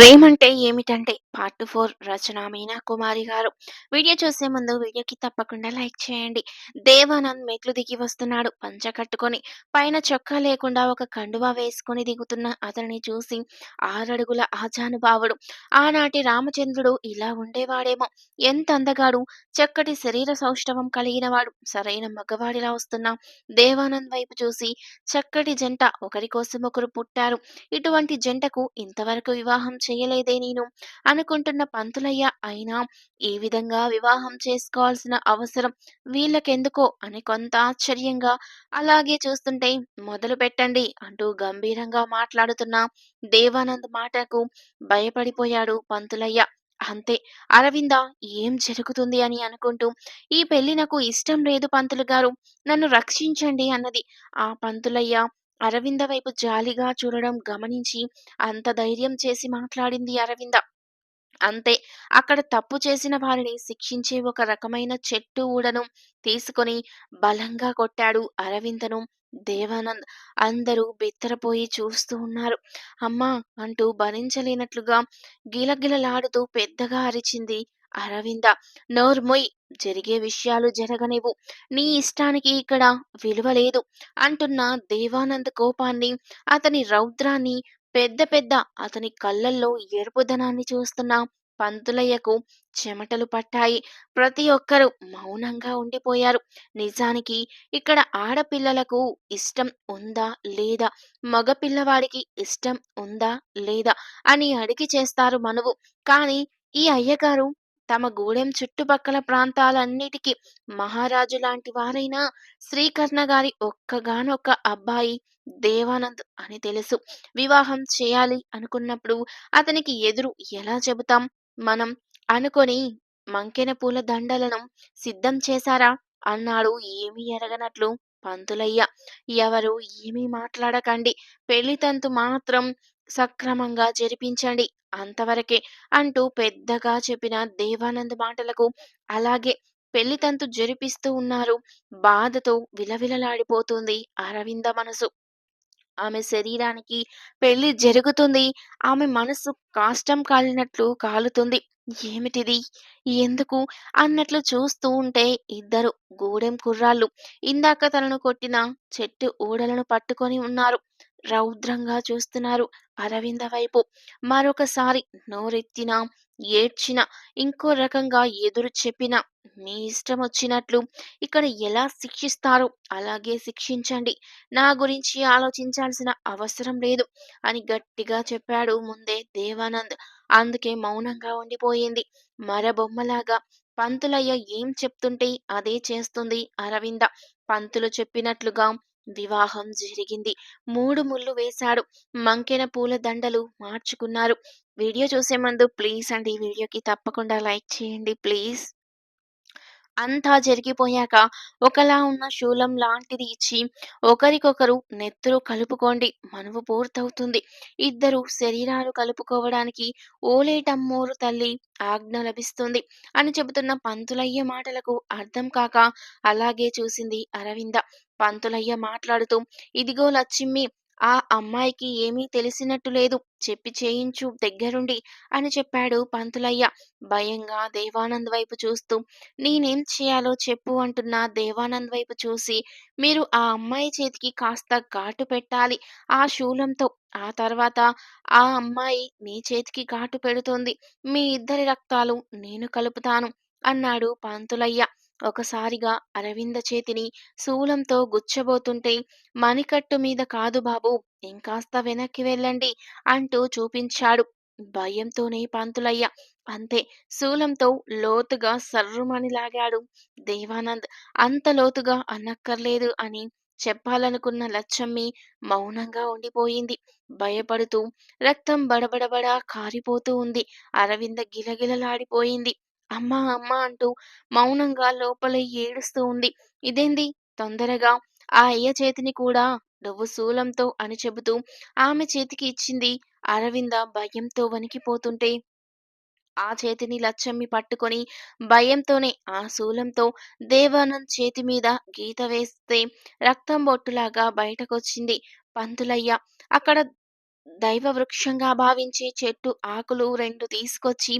ప్రేమంటే ఏమిటంటే part four Rachana Meena Kumari గారు. Video చూసే ముందు వీడియోకి తప్పకుండా లైక్ చేయండి. దేవానంద్ మెట్లు దిగి వస్తున్నాడు. పంచ కట్టుకొని పైన చొక్కా లేకుండా ఒక కండువా వేసుకొని దిగుతున్న అతనిని చూసి ఆరడుగుల ఆజానుభావుడు ఆనాటి రామచంద్రుడు ఇలా ఉండేవాడేమో. ఎంత అందగాడు చక్కటి శరీర సౌష్ఠవం కలిగిన వాడు. సరైన మగవాడిలా వస్తున్న. దేవానంద్ వైపు చూసి చక్కటి జంట ఒకరి కోసం ఒకరు పుట్టారు. ఇటువంటి జంటకు ఇంతవరకు వివాహం చేయలేదే నేను అనుకుంటున్న పంతులయ్య. అయినా ఈ విధంగా వివాహం చేసుకోవాల్సిన అవసరం వీళ్ళకెందుకో అని కొంత ఆశ్చర్యంగా అలాగే చూస్తుంటే మొదలు పెట్టండి అంటూ గంభీరంగా మాట్లాడుతున్న దేవానంద్ మాటకు భయపడిపోయాడు పంతులయ్య. అంతే అరవింద ఏం జరుగుతుంది అని అనుకుంటూ ఈ పెళ్ళి నాకు ఇష్టం లేదు పంతులు గారు. నన్ను రక్షించండి అన్నది. ఆ పంతులయ్య అరవింద వైపు జాలిగా చూడడం గమనించి అంత ధైర్యం చేసి మాట్లాడింది అరవింద. అంతే అక్కడ తప్పు చేసిన వారిని శిక్షించే ఒక రకమైన చెట్టు ఊడను తీసుకొని బలంగా కొట్టాడు అరవిందను. దేవానంద్ అందరూ బిత్తరపోయి చూస్తూ ఉన్నారు. అమ్మా అంటూ భరించలేనట్లుగా గిలగిలలాడుతూ పెద్దగా అరిచింది అరవింద నోర్మొయ్ జరిగే విషయాలు జరగనివు నీ ఇష్టానికి ఇక్కడ విలువ లేదు అంటున్న దేవానంద్ కోపాన్ని అతని రౌద్రాన్ని పెద్ద పెద్ద అతని కళ్ళల్లో ఎరుపుదనాన్ని చూస్తున్న పంతులయ్యకు చెమటలు పట్టాయి. ప్రతి ఒక్కరూ మౌనంగా ఉండిపోయారు. నిజానికి ఇక్కడ ఆడపిల్లలకు ఇష్టం ఉందా లేదా? మగ పిల్లవాడికి ఇష్టం ఉందా లేదా అని అడిగి చేస్తారు మనువు. కానీ ఈ అయ్యగారు తమ గూడెం చుట్టుపక్కల ప్రాంతాలన్నిటికీ మహారాజు లాంటి వారైనా శ్రీకర్ణ గారి ఒక్కగానొక్క అబ్బాయి దేవానంద్ అని తెలుసు. వివాహం చేయాలి అనుకున్నప్పుడు అతనికి ఎదురు ఎలా చెబుతాం? మనం అనుకొని మంకెన పూల దండలను సిద్ధం చేశారా? అన్నాడు ఏమీ ఎరగనట్లు పంతులయ్య. ఎవరు ఏమీ మాట్లాడకండి. పెళ్ళి తంతు మాత్రం సక్రమంగా జరిపించండి. అంతవరకే అంటూ పెద్దగా చెప్పిన దేవానంద్ మాటలకు అలాగే పెళ్ళి తంతు జరిపిస్తూ ఉన్నారు. బాధతో విలవిలలాడిపోతుంది అరవింద మనసు. ఆమె శరీరానికి పెళ్ళి జరుగుతుంది. ఆమె మనసు కాష్టం కాలినట్లు కాలుతుంది. ఏమిటిది? ఎందుకు? అన్నట్లు చూస్తూ ఉంటే ఇద్దరు గూడెం కుర్రాళ్ళు. ఇందాక తనను కొట్టిన చెట్టు ఊడలను పట్టుకొని ఉన్నారు. రౌద్రంగా చూస్తున్నారు అరవింద వైపు. మరొకసారి నోరెత్తిన ఏడ్చిన ఇంకో రకంగా ఎదురు చెప్పిన మీ ఇష్టం వచ్చినట్లు ఇక్కడ ఎలా శిక్షిస్తారో? అలాగే శిక్షించండి. నా గురించి ఆలోచించాల్సిన అవసరం లేదు అని గట్టిగా చెప్పాడు ముందే దేవానంద్. అందుకే మౌనంగా ఉండిపోయింది. మరబొమ్మలాగా పంతులయ్య ఏం చెప్తుంటే అదే చేస్తుంది అరవింద? పంతులు చెప్పినట్లుగా వివాహం జరిగింది. మూడు ముళ్ళు వేశాడు. మంకెన పూల దండలు మార్చుకున్నారు. వీడియో చూసే ముందు ప్లీజ్ అండి వీడియోకి తప్పకుండా లైక్ చేయండి. ప్లీజ్. అంతా జరిగిపోయాక ఒకలా ఉన్న శూలం లాంటిది ఇచ్చి ఒకరికొకరు నెత్తురు కలుపుకోండి మనువు పూర్తవుతుంది. ఇద్దరు శరీరాలు కలుపుకోవడానికి ఓలేటమ్మోరు తల్లి ఆజ్ఞ లభిస్తుంది అని చెబుతున్న పంతులయ్య మాటలకు అర్థం కాక అలాగే చూసింది అరవింద. పంతులయ్య మాట్లాడుతూ ఇదిగో లచ్చిమ్మి ఆ అమ్మాయికి ఏమీ తెలిసినట్టు లేదు. చెప్పి చేయించు దగ్గరుండి అని చెప్పాడు పంతులయ్య. భయంగా దేవానంద్ వైపు చూస్తూ నేనేం చేయాలో చెప్పు అంటున్న దేవానంద్ వైపు చూసి మీరు ఆ అమ్మాయి చేతికి కాస్త ఘాటు పెట్టాలి ఆ శూలంతో. ఆ తర్వాత ఆ అమ్మాయి నీ చేతికి ఘాటు పెడుతోంది. మీ ఇద్దరి రక్తాలు నేను కలుపుతాను అన్నాడు పంతులయ్య. ఒకసారిగా అరవింద చేతిని శూలంతో గుచ్చబోతుంటే మణికట్టు మీద కాదు బాబు ఇంకాస్త వెనక్కి వెళ్ళండి అంటూ చూపించాడు. భయంతోనే పంతులయ్య. అంతే శూలంతో లోతుగా సర్రుమని లాగాడు దేవానంద్ అంత లోతుగా అనక్కర్లేదు అని చెప్పాలనుకున్న లచ్చమ్మి మౌనంగా ఉండిపోయింది. భయపడుతూ రక్తం బడబడబడా కారిపోతూ ఉంది. అరవింద గిలగిలలాడిపోయింది. అమ్మా అమ్మా అంటూ మౌనంగా లోపల ఏడుస్తూ ఉంది. ఇదేంది? తొందరగా? ఆ అయ్య చేతిని కూడా నువ్వు శూలంతో అని చెబుతూ ఆమె చేతికి ఇచ్చింది అరవింద భయంతో వణికిపోతుంటే ఆ చేతిని లచ్చమ్మి పట్టుకొని భయంతోనే ఆ శూలంతో దేవానంద్ చేతి మీద గీత వేస్తే రక్తం బొట్టులాగా బయటకొచ్చింది పంతులయ్య. అక్కడ దైవ వృక్షంగా భావించే చెట్టు ఆకులు రెండు తీసుకొచ్చి,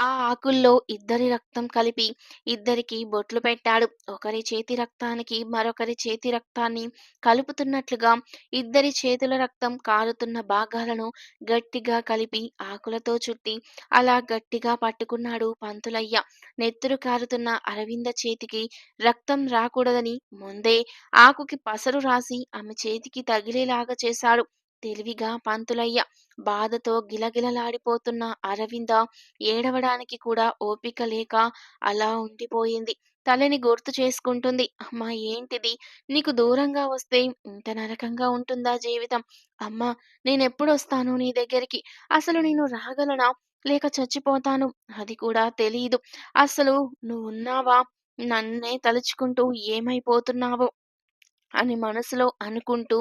ఆ ఆకుల్లో ఇద్దరి రక్తం కలిపి ఇద్దరికి బొట్లు పెట్టాడు. ఒకరి చేతి రక్తానికి మరొకరి చేతి రక్తాన్ని కలుపుతున్నట్లుగా ఇద్దరి చేతుల రక్తం కారుతున్న భాగాలను గట్టిగా కలిపి ఆకులతో చుట్టి అలా గట్టిగా పట్టుకున్నాడు పంతులయ్య. నెత్తురు కారుతున్న అరవింద చేతికి రక్తం రాకూడదని ముందే ఆకుకి పసరు రాసి ఆమె చేతికి తగిలేలాగా చేశాడు తెలివిగా పంతులయ్య. బాధతో గిలగిలలాడిపోతున్న అరవింద ఏడవడానికి కూడా ఓపిక లేక అలా ఉండిపోయింది. తలని గుర్తు చేసుకుంటుంది. అమ్మా ఏంటిది? నీకు దూరంగా వస్తే ఇంత నరకంగా ఉంటుందా జీవితం? అమ్మా నేనెప్పుడొస్తాను నీ దగ్గరికి? అసలు నేను రాగలనా? లేక చచ్చిపోతాను. అది కూడా తెలియదు అసలు నువ్వున్నావా? నన్నే తలుచుకుంటూ ఏమైపోతున్నావో అని మనసులో అనుకుంటూ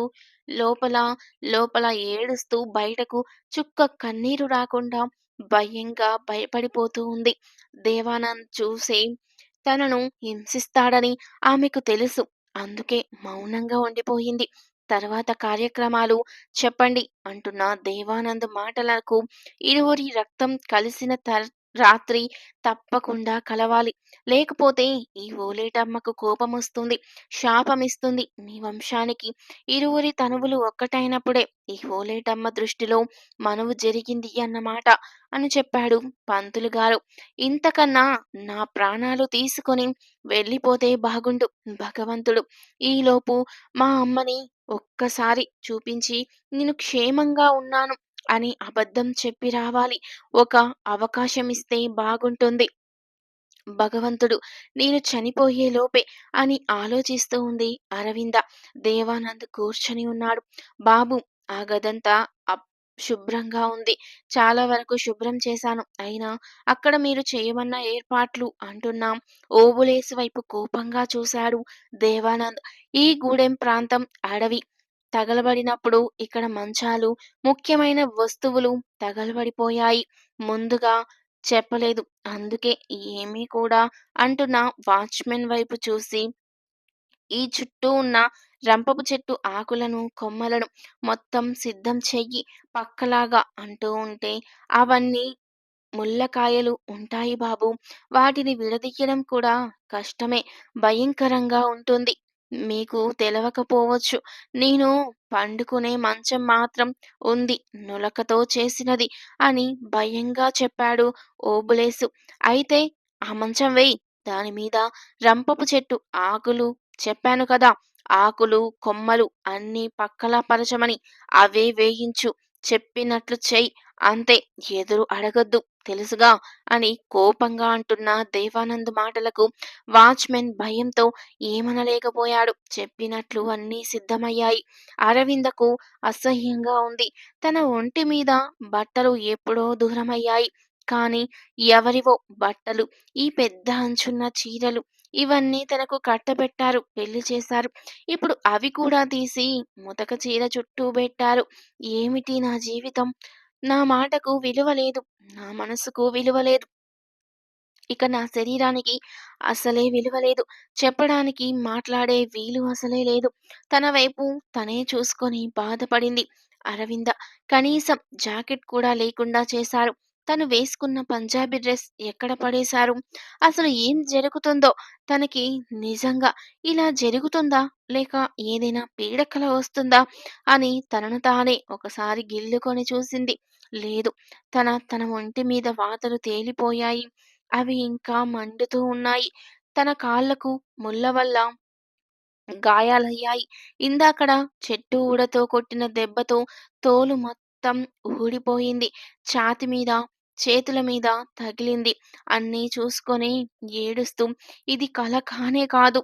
లోపల లోపల ఏడుస్తూ బయటకు చుక్క కన్నీరు రాకుండా భయంగా భయపడిపోతూ ఉంది. దేవానంద్ చూసి తనను హింసిస్తాడని ఆమెకు తెలుసు. అందుకే మౌనంగా ఉండిపోయింది. తర్వాత కార్యక్రమాలు చెప్పండి అంటున్న దేవానంద్ మాటలకు ఇరువురి రక్తం కలిసిన తర్ రాత్రి తప్పకుండా కలవాలి. లేకపోతే ఈ ఓలేటమ్మకు కోపమొస్తుంది. శాపమిస్తుంది మీ వంశానికి. ఇరువురి తనువులు ఒక్కటైనప్పుడే ఈ ఓలేటమ్మ దృష్టిలో మనువు జరిగింది అన్నమాట అని చెప్పాడు పంతులు గారు. ఇంతకన్నా నా ప్రాణాలు తీసుకొని వెళ్ళిపోతే బాగుండు భగవంతుడు. ఈలోపు మా అమ్మని ఒక్కసారి చూపించి నేను క్షేమంగా ఉన్నాను అని అబద్ధం చెప్పి రావాలి. ఒక అవకాశం ఇస్తే బాగుంటుంది. భగవంతుడు నేను చనిపోయే లోపే అని ఆలోచిస్తూ ఉంది అరవింద. దేవానంద్ కూర్చొని ఉన్నాడు. బాబు ఆ గదంతా శుభ్రంగా ఉంది. చాలా వరకు శుభ్రం చేశాను. అయినా అక్కడ మీరు చేయమన్న ఏర్పాట్లు అంటున్నాం ఓబులేసు వైపు కోపంగా చూశాడు దేవానంద్. ఈ గూడెం ప్రాంతం అడవి. తగలబడినప్పుడు ఇక్కడ మంచాలు, ముఖ్యమైన వస్తువులు తగలబడిపోయాయి. ముందుగా చెప్పలేదు. అందుకే ఏమీ కూడా అంటున్న వాచ్మెన్ వైపు చూసి ఈ చుట్టూ ఉన్న రంపపు చెట్టు ఆకులను, కొమ్మలను మొత్తం సిద్ధం చెయ్యి పక్కలాగా అంటూ ఉంటే అవన్నీ ముళ్ళకాయలు ఉంటాయి బాబు వాటిని విడదీయడం కూడా కష్టమే. భయంకరంగా ఉంటుంది. మీకు తెలవకపోవచ్చు. నేను పండుకునే మంచం మాత్రం ఉంది నులకతో చేసినది అని భయంగా చెప్పాడు ఓబులేసు. అయితే ఆ మంచం వెయ్యి. దానిమీద రంపపు చెట్టు ఆకులు చెప్పాను కదా! ఆకులు, కొమ్మలు అన్నీ పక్కలా పరచమని అవే వేయించు. చెప్పినట్లు చెయ్ అంతే ఎదురు అడగొద్దు తెలుసుగా అని కోపంగా అంటున్న దేవానంద్ మాటలకు వాచ్మెన్ భయంతో ఏమనలేకపోయాడు. చెప్పినట్లు అన్నీ సిద్ధమయ్యాయి. అరవిందకు అసహ్యంగా ఉంది. తన ఒంటి మీద బట్టలు ఎప్పుడో దూరమయ్యాయి. కానీ ఎవరివో బట్టలు, ఈ పెద్ద అంచున్న చీరలు ఇవన్నీ తనకు కట్టబెట్టారు. పెళ్ళి చేశారు. ఇప్పుడు అవి కూడా తీసి ముతక చీర చుట్టూ పెట్టారు ఏమిటి నా జీవితం? నా మాటకు విలువ లేదు. నా మనసుకు విలువ లేదు. ఇక నా శరీరానికి అసలే విలువ లేదు. చెప్పడానికి, మాట్లాడే వీలు అసలే లేదు. తన వైపు తనే చూసుకొని బాధపడింది అరవింద. కనీసం జాకెట్ కూడా లేకుండా చేశారు. తను వేసుకున్న పంజాబీ డ్రెస్ ఎక్కడ పడేశారు? అసలు ఏం జరుగుతుందో? తనకి నిజంగా ఇలా జరుగుతుందా? లేక ఏదైనా పీడకల వస్తుందా? అని తనను తానే ఒకసారి గిల్లుకొని చూసింది. లేదు. తన తన ఒంటి మీద వాతలు తేలిపోయాయి. అవి ఇంకా మండుతూ ఉన్నాయి. తన కాళ్ళకు ముళ్ళ వల్ల గాయాలయ్యాయి. ఇందాకడ చెట్టు ఊడతో కొట్టిన దెబ్బతో తోలు మొత్తం ఊడిపోయింది. ఛాతి మీద, చేతుల మీద తగిలింది. అన్నీ చూసుకొని ఏడుస్తూ ఇది కల కానే కాదు.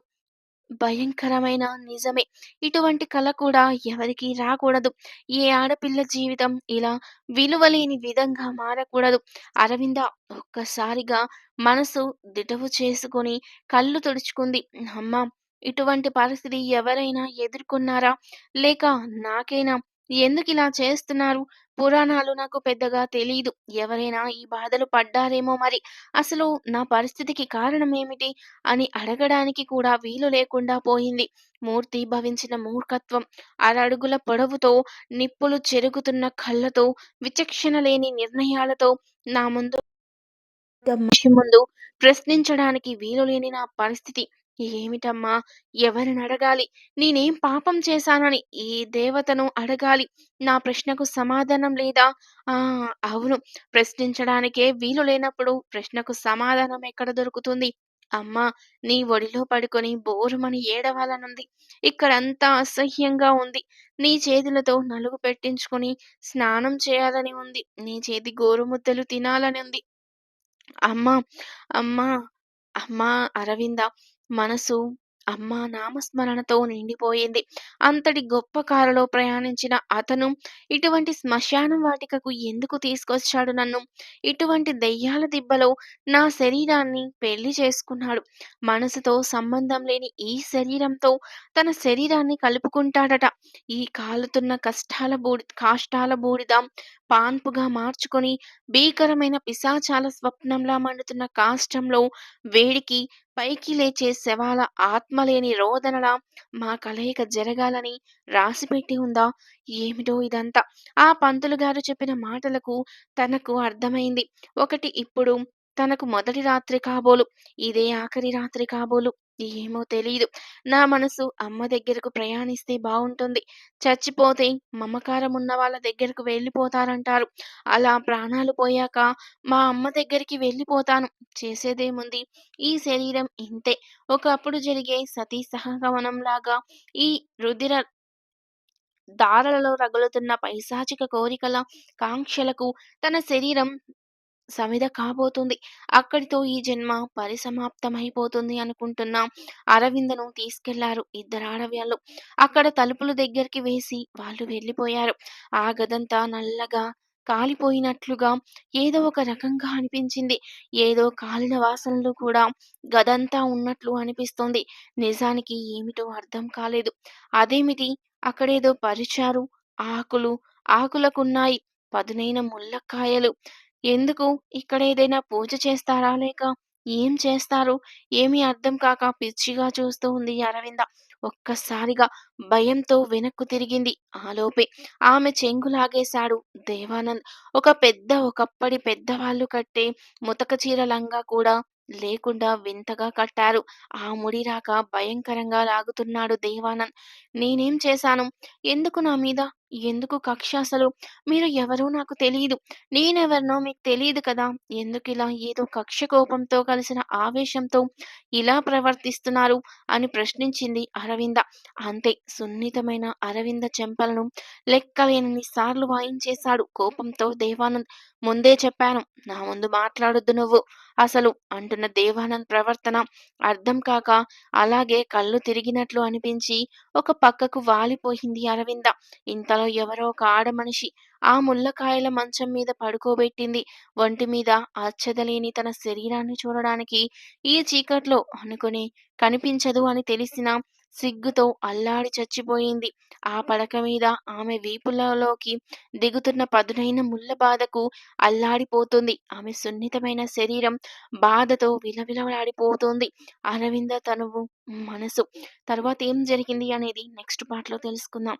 భయంకరమైన నిజమే. ఇటువంటి కల కూడా ఎవరికీ రాకూడదు. ఏ ఆడపిల్ల జీవితం ఇలా విలువలేని విధంగా మారకూడదు. అరవింద ఒక్కసారిగా మనసు దిటవు చేసుకొని కళ్ళు తుడుచుకుంది. అమ్మా! ఇటువంటి పరిస్థితి ఎవరైనా ఎదుర్కొన్నారా? లేక నాకేనా? ఇలా చేస్తున్నారు? పురాణాలు నాకు పెద్దగా తెలీదు. ఎవరైనా ఈ బాధలు పడ్డారేమో మరి. అసలు నా పరిస్థితికి కారణమేమిటి? అని అడగడానికి కూడా వీలు లేకుండా పోయింది. మూర్తి భవించిన మూర్ఖత్వం. అరడుగుల పొడవుతో, నిప్పులు చెరుగుతున్న కళ్ళతో, విచక్షణ లేని నిర్ణయాలతో నా ముందు మనిషి ముందు ప్రశ్నించడానికి వీలులేని నా పరిస్థితి. ఏమిటమ్మా? ఎవరిని అడగాలి నేనేం పాపం చేశానని ఏ దేవతను అడగాలి? నా ప్రశ్నకు సమాధానం లేదా? ఆ! అవును. ప్రశ్నించడానికే వీలు లేనప్పుడు ప్రశ్నకు సమాధానం ఎక్కడ దొరుకుతుంది? అమ్మా! నీ ఒడిలో పడుకొని బోరుమని ఏడవాలనుంది. ఇక్కడంతా అసహ్యంగా ఉంది. నీ చేతులతో నలుగు పెట్టించుకొని స్నానం చేయాలని ఉంది. నీ చేతి గోరుముద్దలు తినాలని ఉంది అమ్మా! అమ్మా! అమ్మా! అరవింద మనసు అమ్మ నామస్మరణతో నిండిపోయింది. అంతటి గొప్ప కారులో ప్రయాణించిన అతను ఇటువంటి శ్మశానం వాటికకు ఎందుకు తీసుకొచ్చాడు నన్ను? ఇటువంటి దెయ్యాల దిబ్బలో నా శరీరాన్ని పెళ్ళి చేసుకున్నాడు. మనసుతో సంబంధం లేని ఈ శరీరంతో తన శరీరాన్ని కలుపుకుంటాడట. ఈ కాలుతున్న కష్టాల బూడి కాష్టాల బూడిద పాన్పుగా మార్చుకొని భీకరమైన పిశాచాల స్వప్నంలా మండుతున్న కాష్టంలో వేడికి పైకి లేచే శవాల ఆత్మలేని రోదనలా మా కలయిక జరగాలని రాసిపెట్టి ఉందా? ఏమిటో ఇదంతా! ఆ పంతులు గారు చెప్పిన మాటలకు తనకు అర్థమైంది. ఒకటి ఇప్పుడు తనకు మొదటి రాత్రి కాబోలు. ఇదే ఆఖరి రాత్రి కాబోలు. ఏమో తెలియదు నా మనసు అమ్మ దగ్గరకు ప్రయాణిస్తే బాగుంటుంది చచ్చిపోతే మమకారం ఉన్న వాళ్ళ దగ్గరకు వెళ్ళిపోతారంటారు. అలా ప్రాణాలు పోయాక మా అమ్మ దగ్గరికి వెళ్ళిపోతాను. చేసేదేముంది? ఈ శరీరం ఇంతే. ఒకప్పుడు జరిగే సతీ సహగమనంలాగా ఈ రుధిర దారలలో రగులుతున్న పైశాచిక కోరికల, కాంక్షలకు తన శరీరం సమిద కాబోతుంది. అక్కడితో ఈ జన్మ పరిసమాప్తమైపోతుంది అనుకుంటున్నాం అరవిందను తీసుకెళ్ళారు ఇద్దరు ఆడవాళ్ళు అక్కడ తలుపులు దగ్గరికి వేసి వాళ్ళు వెళ్ళిపోయారు. ఆ గదంతా నల్లగా కాలిపోయినట్లుగా ఏదో ఒక రకంగా అనిపించింది. ఏదో కాలిన వాసనలు కూడా గదంతా ఉన్నట్లు అనిపిస్తోంది. నిజానికి ఏమిటో అర్థం కాలేదు. అదేమిటి? అక్కడేదో పరిచారు. ఆకులు, ఆకులకున్నాయి పదునైన ముళ్ళకాయలు. ఎందుకు? ఇక్కడ ఏదైనా పూజ చేస్తారా? లేక ఏం చేస్తారు? ఏమీ అర్థం కాక పిచ్చిగా చూస్తూ ఉంది అరవింద. ఒక్కసారిగా భయంతో వెనక్కు తిరిగింది. ఆలోపే ఆమె చెంగు లాగేశాడు దేవానంద్. ఒక పెద్ద ఒకప్పటి పెద్దవాళ్ళు కట్టే ముతక చీర లంగా కూడా లేకుండా వింతగా కట్టారు. ఆ ముడి రాక భయంకరంగా లాగుతున్నాడు దేవానంద్. నేనేం చేశాను? ఎందుకు నా మీద ఎందుకు కక్ష అసలు? మీరు ఎవరో నాకు తెలియదు నేనెవరినో మీకు తెలియదు కదా! ఎందుకు ఇలా ఏదో కక్ష కోపంతో కలిసిన ఆవేశంతో ఇలా ప్రవర్తిస్తున్నారు? అని ప్రశ్నించింది అరవింద. అంతే సున్నితమైన అరవింద చెంపలను లెక్కలేనన్ని సార్లు వాయించేశాడు కోపంతో దేవానంద్. ముందే చెప్పాను. నా ముందు మాట్లాడొద్దు నువ్వు అసలు అంటున్న దేవానంద్ ప్రవర్తన అర్థం కాక అలాగే కళ్ళు తిరిగినట్లు అనిపించి ఒక పక్కకు వాలిపోయింది అరవింద. ఇంతలో ఎవరో ఒక ఆడ మనిషి ఆ ముళ్ళకాయల మంచం మీద పడుకోబెట్టింది. ఒంటి మీద అచ్చదలేని తన శరీరాన్ని చూడడానికి ఈ చీకట్లో అనుకుని కనిపించదు అని తెలిసినా సిగ్గుతో అల్లాడి చచ్చిపోయింది. ఆ పడక మీద ఆమె వీపులలోకి దిగుతున్న పదునైన ముళ్ళ బాధకు అల్లాడిపోతుంది. ఆమె సున్నితమైన శరీరం బాధతో విలవిలలాడిపోతోంది. అరవింద తనువు, మనసు. తర్వాత ఏం జరిగింది అనేది నెక్స్ట్ పార్ట్‌లో తెలుసుకుందాం.